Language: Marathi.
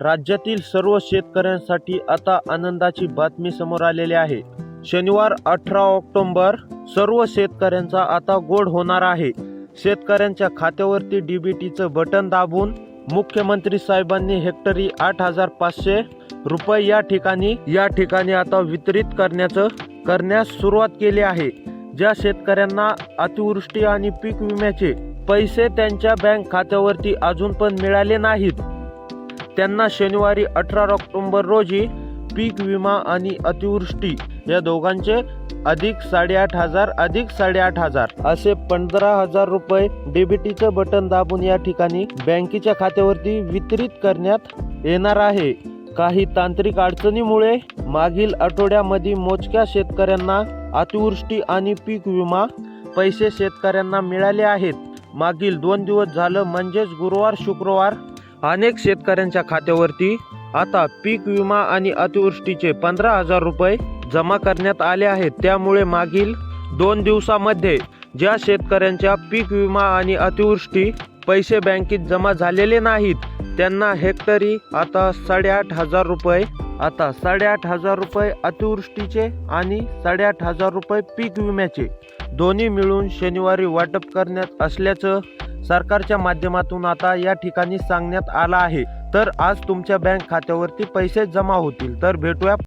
राज्यातील सर्व शेतकऱ्यांसाठी आता आनंदाची बातमी समोर आलेली आहे. शनिवार अठरा ऑक्टोंबर सर्व शेतकऱ्यांचा आता गोड होणार आहे. शेतकऱ्यांच्या खात्यावरती डीबीटीचं बटन दाबून मुख्यमंत्री साहेबांनी हेक्टरी आठ हजार पाचशे रुपये या ठिकाणी या ठिकाणी आता वितरित करण्याचं करण्यास सुरुवात केली आहे. ज्या शेतकऱ्यांना अतिवृष्टी आणि पीक विम्याचे पैसे त्यांच्या बँक खात्यावरती अजून पण मिळाले नाहीत. त्यांना शनिवारी अठरा ऑक्टोबर रोजी पीक विमा आणि अतिवृष्टी या दोघांचे अधिक साडेआठ हजार अधिक साडेआठ हजार असे पंधरा हजार रुपये डेबिटीचं बटन दाबून या ठिकाणी बँकेच्या खात्यावरती वितरित करण्यात येणार आहे. काही तांत्रिक अडचणीमुळे मागील आठवड्यामध्ये मोजक्या शेतकऱ्यांना अतिवृष्टी आणि पीक विमा पैसे शेतकऱ्यांना मिळाले आहेत. मागील दोन दिवस झालं म्हणजेच गुरुवार शुक्रवार अनेक शेतकऱ्यांच्या खात्यावरती आता पीक विमा आणि अतिवृष्टीचे पंधरा हजार रुपये जमा करण्यात आले आहेत. त्यामुळे मागील दोन दिवसामध्ये ज्या शेतकऱ्यांच्या पीक विमा आणि अतिवृष्टी पैसे बँकेत जमा झालेले नाहीत त्यांना हेक्टरी आता साडेआठ हजार रुपये आता साडेआठ हजार रुपये अतिवृष्टीचे आणि साडेआठ हजार रुपये पीक विम्याचे. दोन्ही मिळून शनिवारी वाटप करण्यात असल्याचं सरकारच्या माध्यमातून आता या ठिकाणी सांगण्यात आलं आहे. तर आज तुमच्या बँक खात्यावरती पैसे जमा होतील. तर भेटूया